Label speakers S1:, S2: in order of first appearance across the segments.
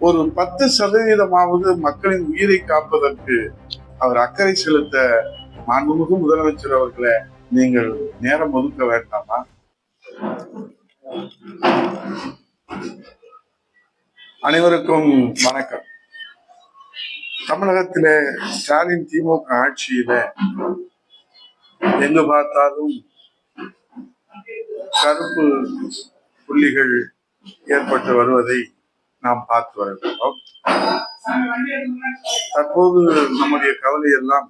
S1: ஒரு பத்து சதவீதமாவது மக்களின் உயிரை காப்பதற்கு அவர் அக்கறை செலுத்த மாண்புமிகு முதலமைச்சர் அவர்களை நீங்கள் நேரம் ஒதுக்க வேண்டாமா? அனைவருக்கும் வணக்கம். தமிழகத்தில ஸ்டாலின் திமுக ஆட்சியில எங்கு பார்த்தாலும் கருப்பு புள்ளிகள் ஏற்பட்டு வருவதை நாம் பார்த்து வருகிறோம் தற்போது நம்முடைய கவலை எல்லாம்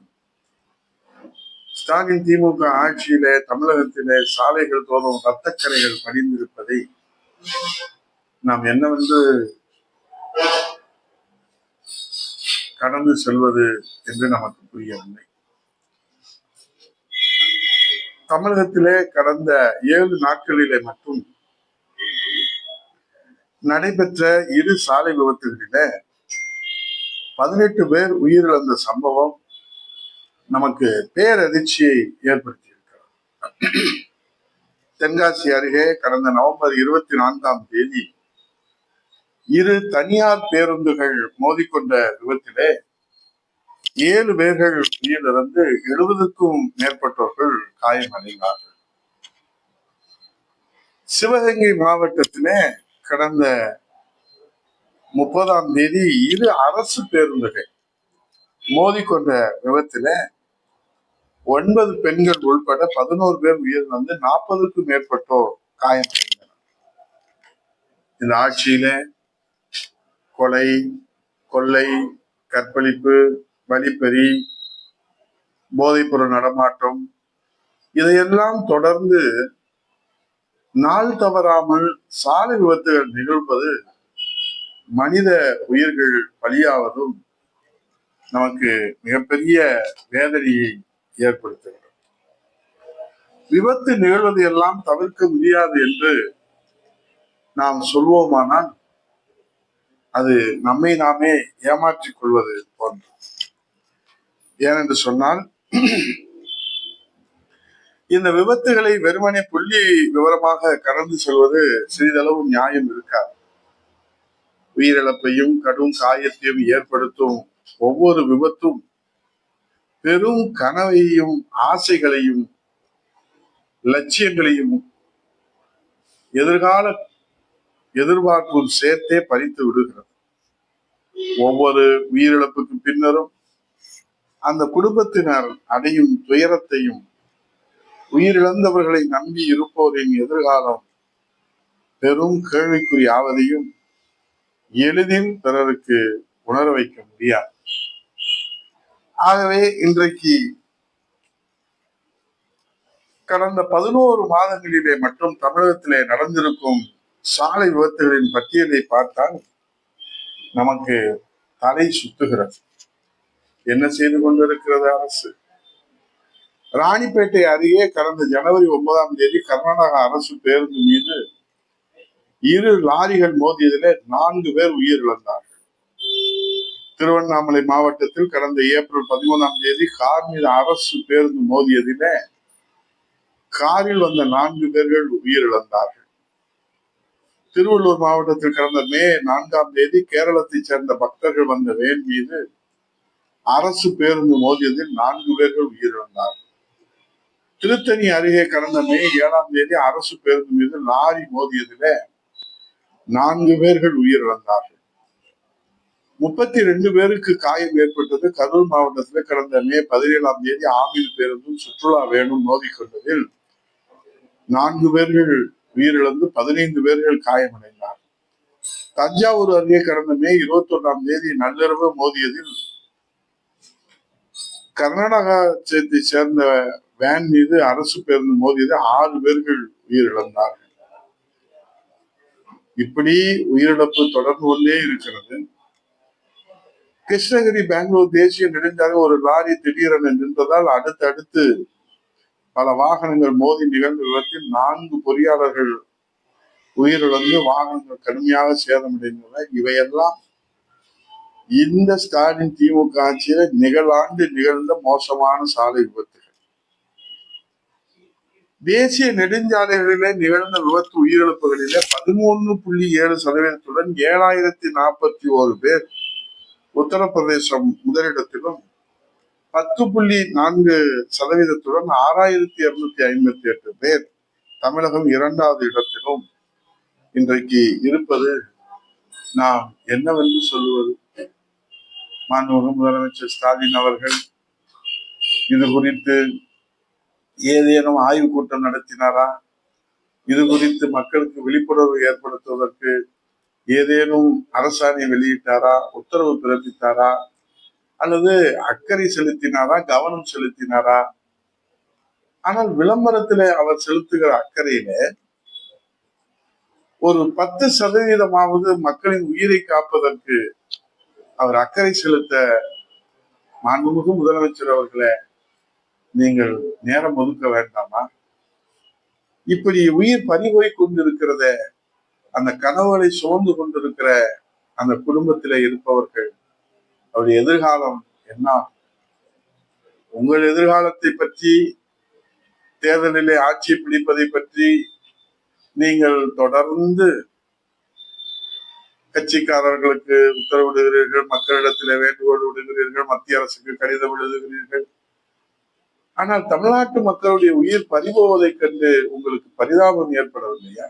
S1: ஸ்டாலின் திமுக ஆட்சியிலே தமிழகத்திலே சாலைகள் தோறும் ரத்தக்கரைகள் படிந்திருப்பதை நாம் என்னவென்று கடந்து செல்வது என்று நமக்கு புரியவில்லை. தமிழகத்திலே கடந்த ஏழு நாட்களிலே மட்டும் நடைபெற்ற இரு சாலை விபத்துகளில பதினெட்டு பேர் உயிரிழந்த சம்பவம் நமக்கு பேரதிர்ச்சியை ஏற்படுத்தியிருக்கிறது. தென்காசி அருகே கடந்த நவம்பர் இருபத்தி நான்காம் தேதி இரு தனியார் பேருந்துகள் மோதிக்கொண்ட விபத்திலே ஏழு பேர்கள் உயிரிழந்து எழுபதுக்கும் மேற்பட்டவர்கள் காயமடைந்தார்கள். சிவகங்கை மாவட்டத்திலே கடந்த முப்பதாம் தேதி இரு அரசு பேருந்துகள் மோதிக்கொண்ட விபத்துல ஒன்பது பெண்கள் உள்பட பதினோரு பேர் உயிர் வந்து நாற்பதுக்கும் மேற்பட்டோர் காயமடைந்தனர். இந்த ஆட்சியில கொலை கொள்ளை கற்பழிப்பு வழிப்பறி போதைப்பொருள் நடமாட்டம் இதையெல்லாம் தொடர்ந்து நாள் தவறாமல் சாலை விபத்துகள் நிகழ்வது மனித உயிர்கள் பலியாவதும் நமக்கு மிகப்பெரிய வேதனையை ஏற்படுத்துகிறது. விபத்து நிகழ்வது எல்லாம் தவிர்க்க முடியாது என்று நாம் சொல்வோமானால் அது நம்மை நாமே ஏமாற்றிக் கொள்வது போன்று. ஏனென்று சொன்னால் இந்த விபத்துகளை வெறுமனே புள்ளி விவரமாக கடந்து செல்வது சிறிதளவு நியாயம் இருக்காது உயிரிழப்பையும் கடும் காயத்தையும் ஏற்படுத்தும் ஒவ்வொரு விபத்தும் பெரும் கனவையும் ஆசைகளையும் லட்சியங்களையும் எதிர்கால எதிர்பார்ப்பும் சேர்த்தே பறித்து விடுகிறது. ஒவ்வொரு உயிரிழப்புக்கு பின்னரும் அந்த குடும்பத்தினர் அடையும் துயரத்தையும் உயிரிழந்தவர்களை நம்பி இருப்போரின் எதிர்காலம் பெரும் கேள்விக்குறி ஆவதையும் எளிதில் பிறருக்கு உணர வைக்க முடியாது. ஆகவே இன்றைக்கு கடந்த பதினோரு மாதங்களிலே மற்றும் தமிழகத்திலே நடந்திருக்கும் சாலை விபத்துகளின் பட்டியலை பார்த்தால் நமக்கு தலை சுத்துகிறது. என்ன செய்து கொண்டிருக்கிறது அரசு? ராணிப்பேட்டை அருகே கடந்த ஜனவரி ஒன்பதாம் தேதி கர்நாடக அரசு பேருந்து மீது இரு லாரிகள் மோதியதிலே நான்கு பேர் உயிரிழந்தார்கள். திருவண்ணாமலை மாவட்டத்தில் கடந்த ஏப்ரல் பதிமூணாம் தேதி கார் மீது அரசு பேருந்து மோதியதிலே காரில் வந்த நான்கு பேர்கள் உயிரிழந்தார்கள். திருவள்ளூர் மாவட்டத்தில் கடந்த மே நான்காம் தேதி கேரளத்தைச் சேர்ந்த பக்தர்கள் வந்த வேன் மீது அரசு பேருந்து மோதியதில் நான்கு பேர்கள் உயிரிழந்தார்கள். திருத்தணி அருகே கடந்த மே ஏழாம் தேதி அரசு பேருந்து மீது லாரி மோதியதிலே நான்கு பேர்கள் உயிரிழந்தார்கள். முப்பத்தி ரெண்டு பேருக்கு காயம் ஏற்பட்டது. கரூர் மாவட்டத்தில் கடந்த மே பதினேழாம் தேதி ஆமில் பேருந்தும் சுற்றுலா வேணும் மோதிக்கொண்டதில் நான்கு பேர்கள் உயிரிழந்து பதினைந்து பேர்கள் காயமடைந்தார் தஞ்சாவூர் அருகே கடந்த மே இருபத்தி ஒன்றாம் தேதி நள்ளிரவு மோதியதில் கர்நாடகத்தை சேர்ந்த வேன் மீது அரசு பேருந்து மோதியது ஆறு பேர்கள் உயிரிழந்தார்கள் இப்படி உயிரிழப்பு தொடர்ந்து கொண்டே இருக்கிறது. கிருஷ்ணகிரி பெங்களூர் தேசிய நெடுஞ்சாலை ஒரு லாரி திடீரென நின்றதால் அடுத்தடுத்து பல வாகனங்கள் மோதி நிகழ்ந்த விபத்தில் நான்கு பொறியாளர்கள் உயிரிழந்து வாகனங்கள் கடுமையாக சேதமடைந்தன. இவையெல்லாம் இந்த ஸ்டாலின் திமுக ஆட்சியில நிகழாண்டு நிகழ்ந்த மோசமான சாலை விபத்து. தேசிய நெடுஞ்சாலைகளிலே நிகழ்ந்த விபத்து உயிரிழப்புகளிலே பதிமூணு புள்ளி ஏழு சதவீதத்துடன் ஏழாயிரத்தி நாற்பத்தி ஓரு பேர் உத்தரப்பிரதேசம் முதலிடத்திலும் பத்து புள்ளி நான்கு சதவீதத்துடன் ஆறாயிரத்தி இருநூத்தி ஐம்பத்தி எட்டு பேர் தமிழகம் இரண்டாவது இடத்திலும் இன்றைக்கு இருப்பது நாம் என்னவென்று சொல்லுவது? மாண்புமிகு முதலமைச்சர் ஸ்டாலின் அவர்கள் இது குறித்து ஏதேனும் ஆய்வுக் கூட்டம் நடத்தினாரா? இது குறித்து மக்களுக்கு விழிப்புணர்வு ஏற்படுத்துவதற்கு ஏதேனும் அரசாணை வெளியிட்டாரா? உத்தரவு பிறப்பித்தாரா? அல்லது அக்கறை செலுத்தினாரா? கவனம் செலுத்தினாரா? ஆனால் விளம்பரத்துல அவர் செலுத்துகிற அக்கறையில ஒரு பத்து சதவீதமாவது மக்களின் உயிரை காப்பதற்கு அவர் அக்கறை செலுத்த மாண்புமிகு முதலமைச்சர் அவர்களை நீங்கள் நேரம் ஒதுக்க வேண்டாமா? இப்படி உயிர் பறிபோய் கொண்டிருக்கிறத அந்த கனவுகளை சுமந்து கொண்டிருக்கிற அந்த குடும்பத்தில இருப்பவர்கள் அவருடைய எதிர்காலம் என்ன? உங்கள் எதிர்காலத்தை பற்றி தேர்தலிலே ஆட்சி பிடிப்பதை பற்றி நீங்கள் தொடர்ந்து கட்சிக்காரர்களுக்கு உத்தரவிடுகிறீர்கள் மக்களிடத்திலே வேண்டுகோள் விடுகிறீர்கள் மத்திய அரசுக்கு கடிதம் எழுதுகிறீர்கள். ஆனால் தமிழ்நாட்டு மக்களுடைய உயிர் பறிபோவதைக் கண்டு உங்களுக்கு பரிதாபம் ஏற்படவில்லையா?